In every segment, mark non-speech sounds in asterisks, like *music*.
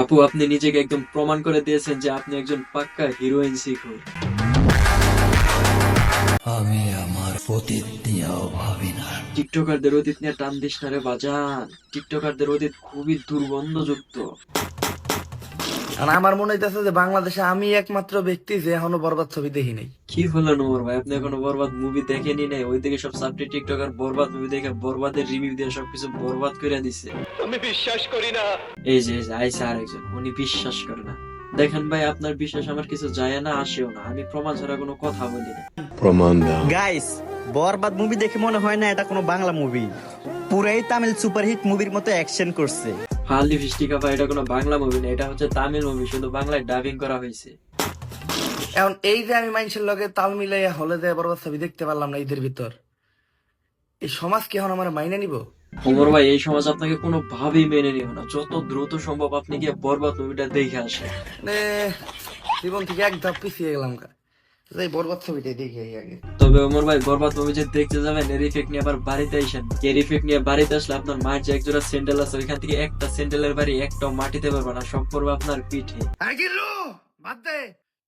আপু আপনি নিজেকে একদম প্রমাণ করে দিয়েছেন যে আপনি একজন পাক্কা হিরোইন শিখুর আমি আমার অতীত নিয়েও ভাবি না। টিকটকারদের অতীত নিয়ে টান দিস না রে বাজান। টিকটকারদের অতীত খুবই দুর্গন্ধযুক্ত। আর আমার মনে হইতেছে যে বাংলাদেশে আমি একমাত্র ব্যক্তি যে এখনও বরবাদ ছবি দেখি নাই। কি হলো নোমর ভাই? আপনি এখনও বরবাদ মুভি দেখেনি নাই? ওই দিকে সব সাবটি টিকটকার বরবাদ মুভি দেখে বরবাদের রিভিউ দিয়ে সবকিছু বরবাদ করে দিছে। আমি বিশ্বাস করি না। এই যে এই যে আইসা আরেকজন। উনি বিশ্বাস করে না। দেখেন ভাই আপনার বিশ্বাস আমার কিছু যায় না আসেও না। আমি প্রমাণ ছাড়া কোনো কথা বলি না। প্রমাণ দাও। গাইস বরবাদ মুভি দেখে মনে হয় না এটা কোনো বাংলা মুভি পুরাই তামিল সুপারহিট মুভির মতো অ্যাকশন করছে। ফালি ফিস্টিকা ভাই এটা কোনো বাংলা মুভি না এটা হচ্ছে তামিল মুভি শুধু বাংলায় ডাবিং করা হয়েছে। এখন এই যে আমি মানুষের লগে তাল মিলাইয়া হলে যে বরবাদ ছবি দেখতে পারলাম না ঈদের ভিতর। এই সমাজ কি এখন আমার মাইনে নিব? ওমর ভাই এই সমাজ আপনাকে কোনো ভাবেই মেনে নিও না। যত দ্রুত সম্ভব আপনি গিয়ে বরবাদ মুভিটা দেখে আসেন। জীবন থেকে এক ধাপ পিছিয়ে গেলাম কা এই বরবাদ ছবিটাই দেখি আগে তবে ওমর ভাই বরবাদ মুভি যে দেখতে যাবেন এর ইফেক্ট নিয়ে আবার বাড়িতে আসেন। এর ইফেক্ট নিয়ে বাড়িতে আসলে আপনার মায়ের যে একজোড়া স্যান্ডেল আছে ওইখান থেকে একটা স্যান্ডেলের বাড়ি একটাও মাটিতে পারবে না সব পড়বে আপনার পিঠে। গিল্লু বাদ দে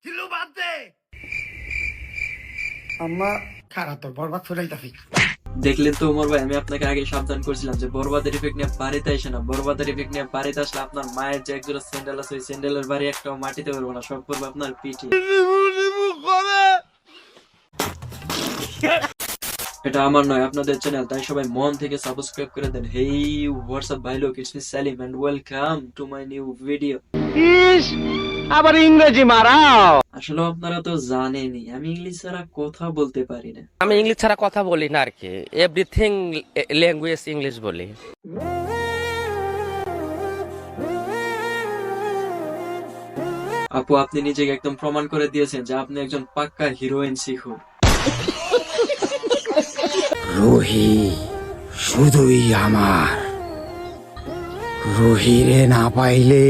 গিল্লু বাদ দে। আম্মা খারাপ তোর বরবাদ ছড়াইতাছি দেখলেন তো ওমর ভাই আমি আপনাকে আগে সাবধান করছিলাম যে বরবাদের ইফেক্ট নিয়ে বাড়িতে আসে না। বরবাদের ইফেক্ট নিয়ে বাড়িতে আসলে আপনার মায়ের যে একজোড়া স্যান্ডেল আছে ওই স্যান্ডেলের বাড়ি একটাও মাটিতে পারবে না সব পড়বে আপনার পিঠে। এটা আমার নয় আপনাদের চ্যানেল তাই সবাই মন থেকে সাবস্ক্রাইব করে দেন। হেই হোয়াটসঅ্যাপ ভাই লোক? It's me Salim and welcome to my new video আবার ইংরেজি মারাও। আসলে আপনারা তো জানেনই আমি ইংলিশ ছাড়া কথা বলতে পারি না। আমি ইংলিশ ছাড়া কথা বলি না আর কি এভরিথিং ল্যাঙ্গুয়েজ ইংলিশ বলি। আপু আপনি নিজেকে একদম প্রমাণ করে দিয়েছেন যে আপনি একজন পাক্কা হিরোইন শিখু রুহি শুধুই আমার। রুহিরে না পাইলে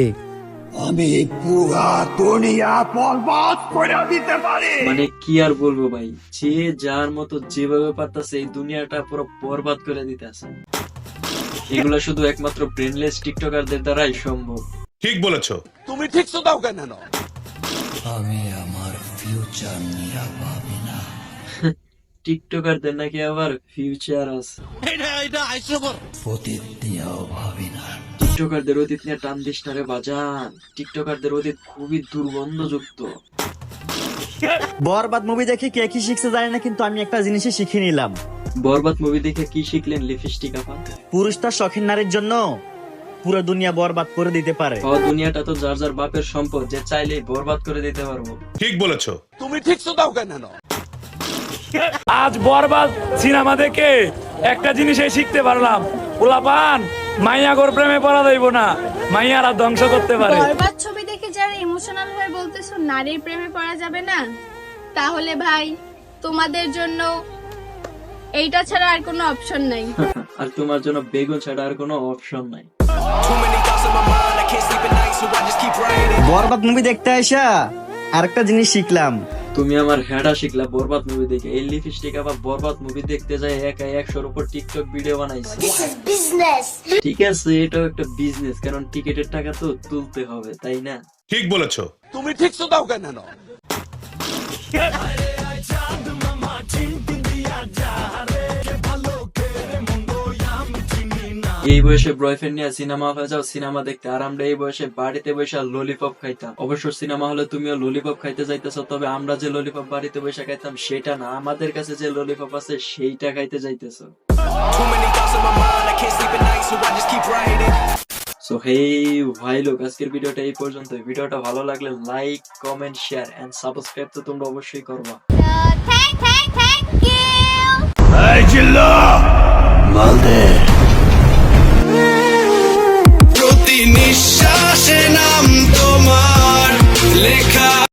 আমি পুরা দুনিয়া বরবাদ করে দিতে পারি। মানে কি আর বলব ভাই যে যার মতো যেভাবে পারতাছে এই দুনিয়াটা পুরো বরবাদ করে দিতেছে। এগুলো শুধু একমাত্র ব্রেনলেস টিকটকারদের দ্বারাই সম্ভব। ঠিক বলেছ। আমি আমার ফিউচার নিয়ে ভাবি না। টিকটকারদের নাকি আবার ফিউচার আছে। অতীত নিয়েও ভাবি না। টিকটকারদের অতীত নিয়ে টান দিস না রে বাজান। টিকটকারদের অতীত খুবই দুর্গন্ধযুক্ত। বরবাদ মুভি দেখে কে কি শিখছে জানি না কিন্তু আমি একটা জিনিসই শিখে নিলাম। বরবাদ মুভি দেখে কি শিখলেন লিপস্টিক আপা? পুরুষ তার শখের নারীর জন্য পুরো দুনিয়া বরবাদ করে দিতে পারে। ও দুনিয়াটা তো যার যার বাপের সম্পদ যে চাইলেই বরবাদ করে দিতে পারব। ঠিক বলেছ। আজ বরবাদ সিনেমা দেখে একটা জিনিসই শিখতে পারলাম। পোলাপান মাইয়াগর প্রেমে পড়া যাইব না মাইয়ারা ধ্বংস করতে পারে। বরবাদ ছবি দেখে যারা ইমোশনাল হয়ে বলতেছো নারীর প্রেমে পড়া যাবে না? তাহলে ভাই তোমাদের জন্য এইটা ছাড়া আর কোনো অপশন নাই। *laughs* আর তোমার জন্য বেগুন ছাড়া আর কোনো অপশন নাই। বরবাদ মুভি দেখতে আসা আরেকটা জিনিস শিখলাম। তুমি আমার হেডা শিখলা বরবাদ মুভি দেখে। এই লিপস্টিক আবার বরবাদ মুভি দেখতে যায় একা একশোর উপর টিকটক ভিডিও বানাইছে। ঠিক আছে এটাও একটা বিজনেস কারণ টিকেটের টাকা তো তুলতে হবে তাই না? ঠিক বলেছ। এই বয়সে বয়ফ্রেন্ড নিয়ে সিনেমা হয়ে যাও সিনেমা দেখতে। আর আমরা এই বয়সে বাড়িতে বসে ললিপপ খাইতাম। অবশ্য সিনেমা হলে তুমিও ললিপপ খাইতে যাইতেছো তবে আমরা যে ললিপপ বাড়িতে বসে খাইতাম সেটা না। আমাদের কাছে যে ললিপপ আছে সেইটা খাইতে যাইতেছো। সো হেই ভাই লোক আজকের ভিডিওটা এই পর্যন্ত ভিডিওটা ভালো লাগলে like comment share and subscribe তো তোমরা অবশ্যই করবা। Thank thank thank you